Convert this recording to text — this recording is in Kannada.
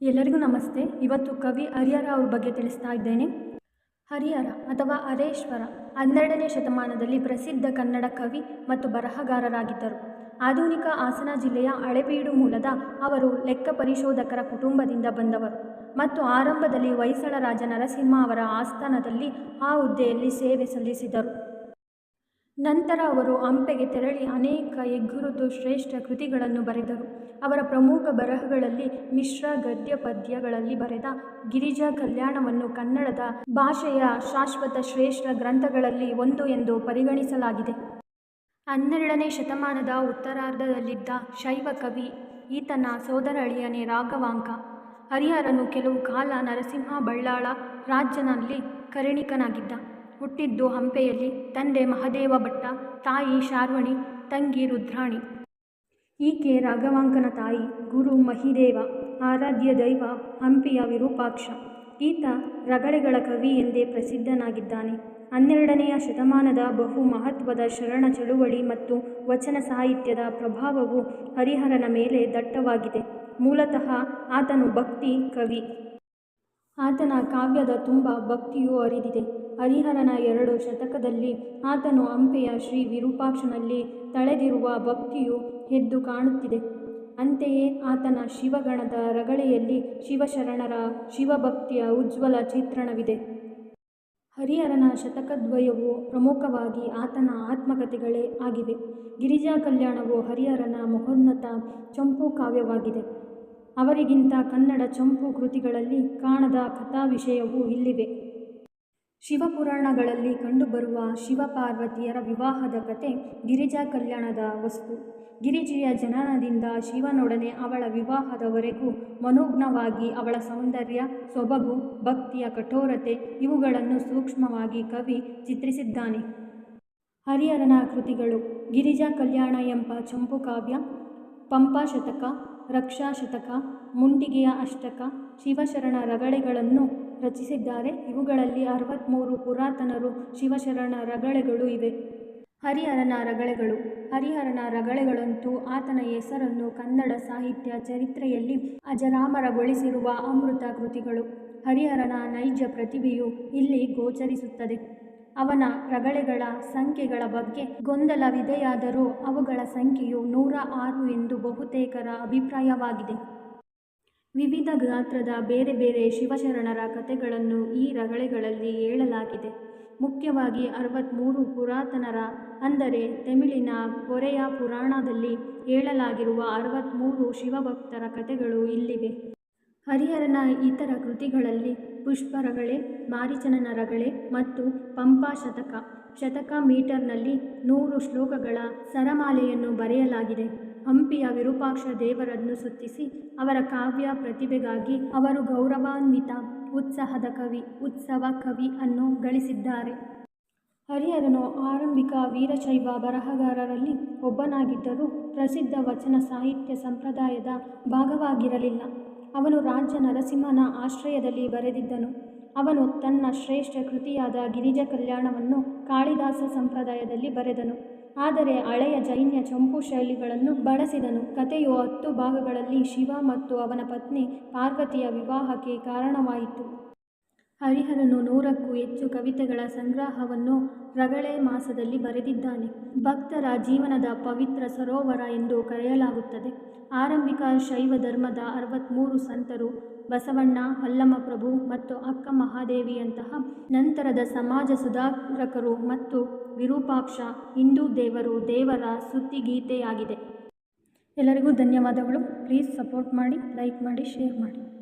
ಎಲ್ಲರಿಗೂ ನಮಸ್ತೆ. ಇವತ್ತು ಕವಿ ಹರಿಹರ ಅವ್ರ ಬಗ್ಗೆ ತಿಳಿಸ್ತಾ ಇದ್ದೇನೆ. ಹರಿಹರ ಅಥವಾ ಹರೇಶ್ವರ ಹನ್ನೆರಡನೇ ಶತಮಾನದಲ್ಲಿ ಪ್ರಸಿದ್ಧ ಕನ್ನಡ ಕವಿ ಮತ್ತು ಬರಹಗಾರರಾಗಿದ್ದರು. ಆಧುನಿಕ ಹಾಸನ ಜಿಲ್ಲೆಯ ಹಳೆಬೀಡು ಮೂಲದ ಅವರು ಲೆಕ್ಕ ಪರಿಶೋಧಕರ ಕುಟುಂಬದಿಂದ ಬಂದವರು. ಮತ್ತು ಆರಂಭದಲ್ಲಿ ಹೊಯ್ಸಳ ರಾಜ ನರಸಿಂಹ ಅವರ ಆಸ್ಥಾನದಲ್ಲಿ ಆ ಹುದ್ದೆಯಲ್ಲಿ ಸೇವೆ ಸಲ್ಲಿಸಿದರು. ನಂತರ ಅವರು ಹಂಪೆಗೆ ತೆರಳಿ ಅನೇಕ ಹೆಗ್ಗುರುತು ಶ್ರೇಷ್ಠ ಕೃತಿಗಳನ್ನು ಬರೆದರು. ಅವರ ಪ್ರಮುಖ ಬರಹಗಳಲ್ಲಿ ಮಿಶ್ರ ಗದ್ಯ ಪದ್ಯಗಳಲ್ಲಿ ಬರೆದ ಗಿರಿಜಾ ಕಲ್ಯಾಣವನ್ನು ಕನ್ನಡದ ಭಾಷೆಯ ಶಾಶ್ವತ ಶ್ರೇಷ್ಠ ಗ್ರಂಥಗಳಲ್ಲಿ ಒಂದು ಎಂದು ಪರಿಗಣಿಸಲಾಗಿದೆ. ಹನ್ನೆರಡನೇ ಶತಮಾನದ ಉತ್ತರಾರ್ಧದಲ್ಲಿದ್ದ ಶೈವ ಕವಿ ಈತನ ಸೋದರಳಿಯನೇ ರಾಘವಾಂಕ. ಹರಿಹರನು ಕೆಲವು ಕಾಲ ನರಸಿಂಹ ಬಳ್ಳಾಳ ರಾಜ್ಯನಲ್ಲಿ ಕರಣಿಕನಾಗಿದ್ದ. ಹುಟ್ಟಿದ್ದು ಹಂಪೆಯಲ್ಲಿ ತಂದೆ ಮಹದೇವ ಭಟ್ಟ, ತಾಯಿ ಶಾರ್ವಣಿ, ತಂಗಿ ರುದ್ರಾಣಿ. ಈಕೆ ರಾಘವಾಂಕನ ತಾಯಿ, ಗುರು ಮಹಿದೇವ, ಆರಾಧ್ಯ ದೈವ, ಹಂಪಿಯ ವಿರೂಪಾಕ್ಷ. ಈತ ರಗಳೆಗಳ ಕವಿ ಎಂದೇ ಪ್ರಸಿದ್ಧನಾಗಿದ್ದಾನೆ. ಹನ್ನೆರಡನೆಯ ಶತಮಾನದ ಬಹು ಮಹತ್ವದ ಶರಣ ಚಳುವಳಿ ಮತ್ತು ವಚನ ಸಾಹಿತ್ಯದ ಪ್ರಭಾವವು ಹರಿಹರನ ಮೇಲೆ ದಟ್ಟವಾಗಿದೆ. ಮೂಲತಃ ಆತನು ಭಕ್ತಿ ಕವಿ. ಆತನ ಕಾವ್ಯದ ತುಂಬ ಭಕ್ತಿಯೂ ಹರಿದಿದೆ ಹರಿಹರನ ಎರಡು ಶತಕದಲ್ಲಿ ಆತನು ಹಂಪೆಯ ಶ್ರೀ ವಿರೂಪಾಕ್ಷನಲ್ಲಿ ತಳೆದಿರುವ ಭಕ್ತಿಯು ಎದ್ದು ಕಾಣುತ್ತಿದೆ. ಅಂತೆಯೇ ಆತನ ಶಿವಗಣದ ರಗಳೆಯಲ್ಲಿ ಶಿವಶರಣರ ಶಿವಭಕ್ತಿಯ ಉಜ್ವಲ ಚಿತ್ರಣವಿದೆ. ಹರಿಹರನ ಶತಕದ್ವಯವು ಪ್ರಮುಖವಾಗಿ ಆತನ ಆತ್ಮಕಥೆಗಳೇ ಆಗಿವೆ. ಗಿರಿಜಾ ಕಲ್ಯಾಣವು ಹರಿಹರನ ಮಹೋನ್ನತ ಚಂಪು ಕಾವ್ಯವಾಗಿದೆ. ಅವರಿಗಿಂತ ಕನ್ನಡ ಚಂಪು ಕೃತಿಗಳಲ್ಲಿ ಕಾಣದ ಕಥಾ ವಿಷಯವೂ ಇಲ್ಲಿವೆ. ಶಿವಪುರಾಣಗಳಲ್ಲಿ ಕಂಡುಬರುವ ಶಿವಪಾರ್ವತಿಯರ ವಿವಾಹದ ಕತೆ ಗಿರಿಜಾ ಕಲ್ಯಾಣದ ವಸ್ತು. ಗಿರಿಜೆಯ ಜನನದಿಂದ ಶಿವನೊಡನೆ ಅವಳ ವಿವಾಹದವರೆಗೂ ಮನೋಜ್ಞವಾಗಿ ಅವಳ ಸೌಂದರ್ಯ, ಸೊಬಗು, ಭಕ್ತಿಯ ಕಠೋರತೆ ಇವುಗಳನ್ನು ಸೂಕ್ಷ್ಮವಾಗಿ ಕವಿ ಚಿತ್ರಿಸಿದ್ದಾನೆ. ಹರಿಹರನ ಕೃತಿಗಳು ಗಿರಿಜಾ ಕಲ್ಯಾಣ ಎಂಬ ಚಂಪು ಕಾವ್ಯ ಪಂಪಾ ಶತಕ ರಕ್ಷಾ ಶತಕ, ಮುಂಡಿಗೆಯ ಅಷ್ಟಕ, ಶಿವಶರಣ ರಗಳೆಗಳನ್ನು ರಚಿಸಿದ್ದಾರೆ. ಇವುಗಳಲ್ಲಿ ಅರವತ್ತ್ಮೂರು ಪುರಾತನರು ಶಿವಶರಣ ರಗಳೆಗಳು ಇವೆ. ಹರಿಹರನ ರಗಳೆಗಳು. ಹರಿಹರನ ರಗಳೆಗಳಂತೂ ಆತನ ಹೆಸರನ್ನು ಕನ್ನಡ ಸಾಹಿತ್ಯ ಚರಿತ್ರೆಯಲ್ಲಿ ಅಜರಾಮರಗೊಳಿಸಿರುವ ಅಮೃತ ಕೃತಿಗಳು. ಹರಿಹರನ ನೈಜ ಪ್ರತಿಭೆಯು ಇಲ್ಲಿ ಗೋಚರಿಸುತ್ತದೆ. ಅವನ ರಗಳೆಗಳ ಸಂಖ್ಯೆಗಳ ಬಗ್ಗೆ ಗೊಂದಲವಿದೆಯಾದರೂ ಅವುಗಳ ಸಂಖ್ಯೆಯು ನೂರ ಆರು ಎಂದು ಬಹುತೇಕರ ಅಭಿಪ್ರಾಯವಾಗಿದೆ. ವಿವಿಧ ಗಾತ್ರದ ಬೇರೆ ಬೇರೆ ಶಿವಶರಣರ ಕಥೆಗಳನ್ನು ಈ ರಗಳೆಗಳಲ್ಲಿ ಹೇಳಲಾಗಿದೆ. ಮುಖ್ಯವಾಗಿ ಅರವತ್ತ್ಮೂರು ಪುರಾತನರ, ಅಂದರೆ ತಮಿಳಿನ ಪೊರೆಯ ಪುರಾಣದಲ್ಲಿ ಹೇಳಲಾಗಿರುವ ಅರವತ್ತ್ಮೂರು ಶಿವಭಕ್ತರ ಕಥೆಗಳು ಇಲ್ಲಿವೆ. ಹರಿಹರನ ಇತರ ಕೃತಿಗಳಲ್ಲಿ ಪುಷ್ಪರಗಳೆ, ಮಾರಿಚನ ರಗಳೆ ಮತ್ತು ಪಂಪಾ ಶತಕ ಶತಕ ಮೀಟರ್ನಲ್ಲಿ ನೂರು ಶ್ಲೋಕಗಳ ಸರಮಾಲೆಯನ್ನು ಬರೆಯಲಾಗಿದೆ. ಹಂಪಿಯ ವಿರೂಪಾಕ್ಷ ದೇವರನ್ನು ಸುತ್ತಿಸಿ ಅವರ ಕಾವ್ಯ ಪ್ರತಿಭೆಗಾಗಿ ಅವರು ಗೌರವಾನ್ವಿತ ಉತ್ಸಾಹದ ಕವಿ, ಉತ್ಸವ ಕವಿ ಅನ್ನು ಗಳಿಸಿದ್ದಾರೆ. ಹರಿಹರನು ಆರಂಭಿಕ ವೀರಶೈವ ಬರಹಗಾರರಲ್ಲಿ ಒಬ್ಬನಾಗಿದ್ದರೂ ಪ್ರಸಿದ್ಧ ವಚನ ಸಾಹಿತ್ಯ ಸಂಪ್ರದಾಯದ ಭಾಗವಾಗಿರಲಿಲ್ಲ. ಅವನು ರಾಜ ನರಸಿಂಹನ ಆಶ್ರಯದಲ್ಲಿ ಬರೆದಿದ್ದನು. ಅವನು ತನ್ನ ಶ್ರೇಷ್ಠ ಕೃತಿಯಾದ ಗಿರಿಜ ಕಲ್ಯಾಣವನ್ನು ಕಾಳಿದಾಸ ಸಂಪ್ರದಾಯದಲ್ಲಿ ಬರೆದನು. ಆದರೆ ಹಳೆಯ ಜೈನ್ಯ ಚಂಪು ಶೈಲಿಗಳನ್ನು ಬಳಸಿದನು. ಕಥೆಯು ಹತ್ತು ಭಾಗಗಳಲ್ಲಿ ಶಿವ ಮತ್ತು ಅವನ ಪತ್ನಿ ಪಾರ್ವತಿಯ ವಿವಾಹಕ್ಕೆ ಕಾರಣವಾಯಿತು. ಹರಿಹರನು ನೂರಕ್ಕೂ ಹೆಚ್ಚು ಕವಿತೆಗಳ ಸಂಗ್ರಹವನ್ನು ರಗಳೆ ಮಾಸದಲ್ಲಿ ಬರೆದಿದ್ದಾನೆ. ಭಕ್ತರ ಜೀವನದ ಪವಿತ್ರ ಸರೋವರ ಎಂದು ಕರೆಯಲಾಗುತ್ತದೆ. ಆರಂಭಿಕ ಶೈವ ಧರ್ಮದ ಅರವತ್ತ್ಮೂರು ಸಂತರು ಬಸವಣ್ಣ ಅಲ್ಲಮಪ್ರಭು ಮತ್ತು ಅಕ್ಕ ಮಹಾದೇವಿಯಂತಹ ನಂತರದ ಸಮಾಜ ಸುಧಾರಕರು ಮತ್ತು ವಿರೂಪಾಕ್ಷ ಹಿಂದೂ ದೇವರು ದೇವರ ಸುದ್ದಿಗೀತೆಯಾಗಿದೆ. ಎಲ್ಲರಿಗೂ ಧನ್ಯವಾದಗಳು. ಪ್ಲೀಸ್ ಸಪೋರ್ಟ್ ಮಾಡಿ, ಲೈಕ್ ಮಾಡಿ, ಶೇರ್ ಮಾಡಿ.